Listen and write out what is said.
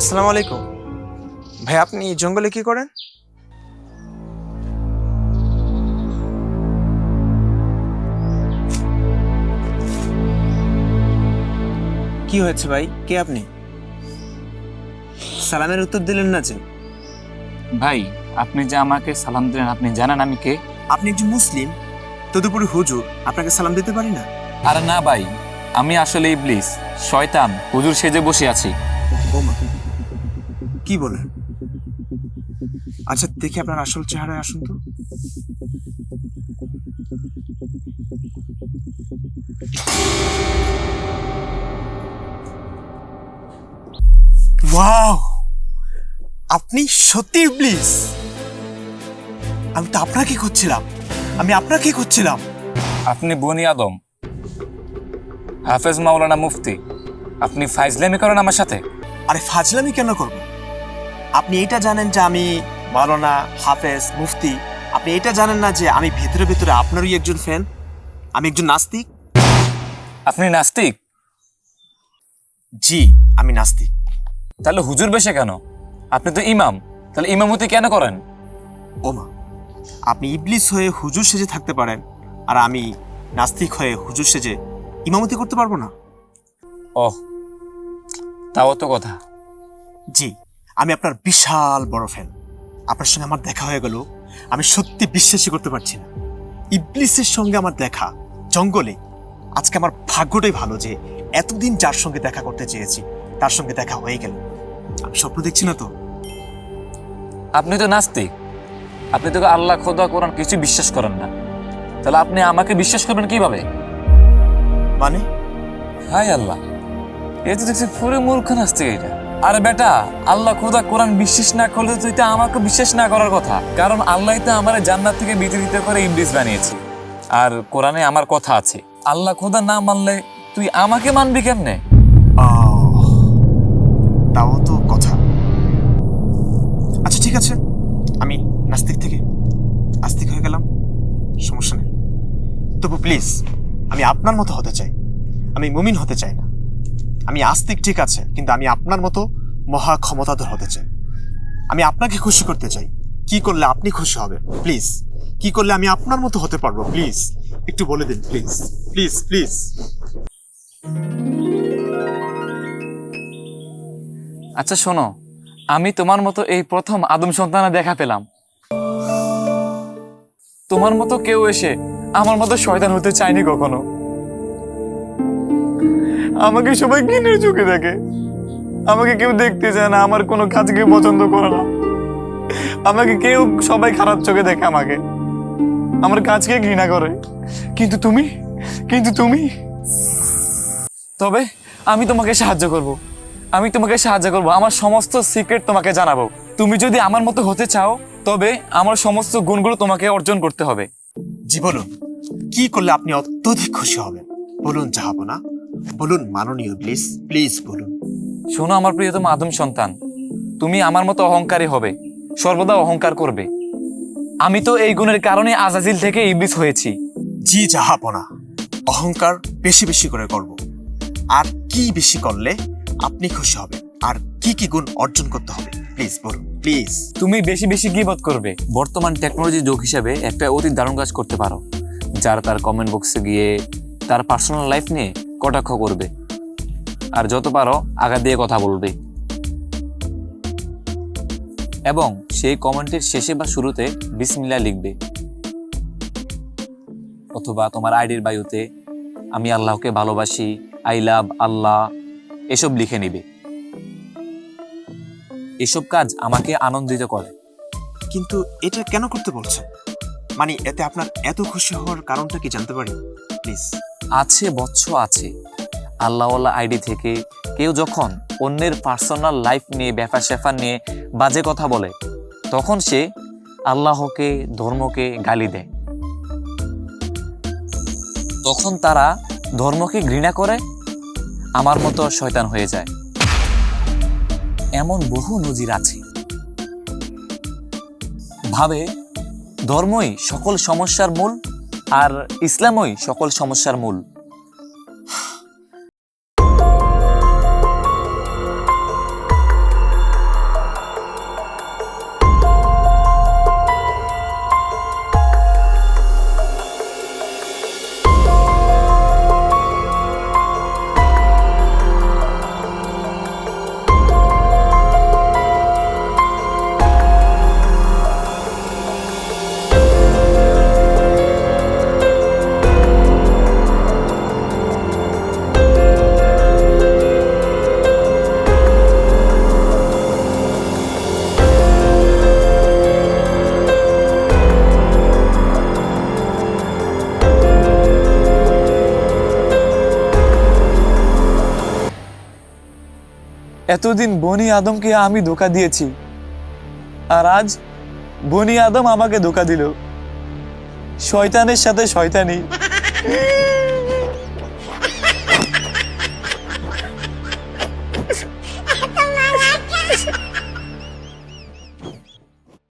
আসসালামু আলাইকুম। ভাই আপনি জঙ্গলে কি করেন? কি হয়েছে ভাই? কে আপনি? সালামের উত্তর দিলেন না যে। ভাই আপনি যে আমাকে সালাম দিলেন আপনি জানেন আমি কে? আপনি একজন মুসলিম। তদুপরি হুজুর আপনাকে সালাম দিতে পারি না? আরে না ভাই আমি আসলে ইবলিস শয়তান। হুজুর সেজে বসে আছি। বোমা। কি বলেন আচ্ছা দেখি আপনার আসল চেহারায় আসুন তো। ওয়াও! আপনি সত্যি ইবলিস আমি তো আপনাকে খুঁজছিলাম। আমি আপনাকে খুঁজছিলাম। আপনি বনি আদম। হাফেজ মাওলানা মুফতি। আপনি ফাইজলামি করেন আমার সাথে? আরে ফাজলামি কেন করব? আপনি এটা জানেন যে আমি মাওলানা হাফেজ মুফতি। আপনি এটা জানেন না যে আমি ভেতরে ভেতরে আপনারই একজন ফ্যান আমি একজন নাস্তিক? আপনি নাস্তিক? জি আমি নাস্তিক। তাহলে হুজুর বেশে কেন? আপনি তো ইমাম। তাহলে ইমামতি কেন করেন? ওমা আপনি ইবলিস হয়ে হুজুর সেজে থাকতে পারেন আর আমি নাস্তিক হয়ে হুজুর সেজে ইমামতি করতে পারব না। ওহ তাও তো কথা। জি। আমি আপনার বিশাল বড় ফ্যান আপনার সঙ্গে আমার দেখা হয়ে গেল আমি সত্যি বিশ্বাসই করতে পারছি না। ইবলিসের সঙ্গে আমার দেখা জঙ্গলে। আজকে আমার ভাগ্যটাই ভালো যে এতদিন যার সঙ্গে দেখা করতে চেয়েছি তার সঙ্গে দেখা হয়ে গেল। আমি স্বপ্ন দেখছি না তো। আপনি তো নাস্তিক। আপনি তো আল্লাহ খোদা কোরআন কিছু বিশ্বাস করেন না। তাহলে আপনি আমাকে বিশ্বাস করবেন কীভাবে? মানে? হাই আল্লাহ। এ তো দেখছি পুরো মূর্খ নাস্তিক এটা। আরে বেটা, আল্লাহ খোদা কোরআন বিশ্বাস না করলে তুই তো আমাকে বিশ্বাস না করার কথা। কারণ আল্লাহ তো আমার জান্নাত থেকে বিতরিত করে ইবলিস বানিয়েছে। আর কোরআনে আমার কথা আছে। আল্লাহ খোদা না মানলে তুই আমাকে মানবি কেমনে? তাও তো কথা। আচ্ছা ঠিক আছে। আমি নাস্তিক থেকে আস্তিক হয়ে গেলাম। সমস্যা নেই। তবু প্লিজ আমি আপনার মতো হতে চাই। আমি মুমিন হতে চাই না। আমি আস্তিক ঠিক আছে, কিন্তু আমি আপনার মতো মহা ক্ষমতাধর হতে চাই। আমি আপনাকে খুশি করতে চাই। কি করলে আপনি খুশি হবেন? প্লিজ। কি করলে আমি আপনার মতো হতে পারব? প্লিজ। একটু বলে দিন, প্লিজ। Please please. আচ্ছা শোনো। আমি তোমার মতো এই প্রথম আদম সন্তানে দেখা পেলাম। তোমার মতো কেউ এসে আমার মতো শয়তান হতে চায়নি কখনো। আমাকে সবাই ঘৃণের চোখে দেখে। আমাকে কেউ দেখতে চায় না, আমার কোনো কাজ কেউ পছন্দ করে না। আমাকে কেউ সবাই খারাপ চোখে দেখে আমাকে। আমার কাজকে ঘৃণা করে? কিন্তু তুমি? কিন্তু তুমি? তবে আমি তোমাকে সাহায্য করব। আমি তোমাকে সাহায্য করব। আমার সমস্ত সিক্রেট তোমাকে জানাব। তুমি যদি আমার মতো হতে চাও, তবে আমার সমস্ত গুণগুলো তোমাকে অর্জন করতে হবে। জি, বলুন। কি করলে আপনি অত্যধিক খুশি হবেন? বলুন জাহাবনা বলুন মাননীয় প্লিজ প্লিজ বলুন। শোনো আমার প্রিয়তম আদম সন্তান তুমি আমার মতো অহংকারী হবে সর্বদা অহংকার করবে। আমি তো এই গুণের কারণে আজাজিল থেকে ইবলিস হয়েছি। জি জাহাপনা অহংকার বেশি বেশি করে করব। আর কি বেশি করলে আপনি খুশি হবে আর কি কি গুণ অর্জন করতে হবে? প্লিজ বলুন প্লিজ তুমি বেশি বেশি গিবত করবে? বর্তমান টেকনোলজি যোগ হিসাবে একটা অতি দারুণ কাজ করতে পারো। যারা তার কমেন্ট বক্সে গিয়ে তার পার্সোনাল লাইফ নিয়ে কটাক্ষ করবে। আর যত পারো আগা দিয়ে কথা বলবে। এবং সেই কমেন্টের শেষে বা শুরুতে বিসমিল্লা লিখবে। অথবা তোমার আইডির বায়ুতে, আমি আল্লাহকে ভালোবাসি, আই লাভ আল্লাহ, এসব লিখে নিবে। এসব কাজ আমাকে আনন্দিত করে। কিন্তু এটা কেন করতে বলছেন মানে এতে আপনার এত খুশি হওয়ার কারণটা কি জানতে পারি? প্লিজ। আছে, বৎস আছে। আল্লাহওয়ালা আইডি থেকে কেউ যখন অন্যের পার্সোনাল লাইফ নিয়ে ব্যাপার স্যাপার নিয়ে বাজে কথা বলে, তখন সে আল্লাহকে, ধর্মকে গালি দেয়। তখন তারা ধর্মকে ঘৃণা করে, আমার মতো শয়তান হয়ে যায়। এমন বহু নজির আছে। ভাবে, ধর্মই সকল সমস্যার মূল আর ইসলামই সকল সমস্যার মূল। এতদিন বনি আদমকে আমি ধোকা দিয়েছি। আর আজ বনি আদম আমাকে ধোকা দিল। শয়তানের সাথে শয়তানি।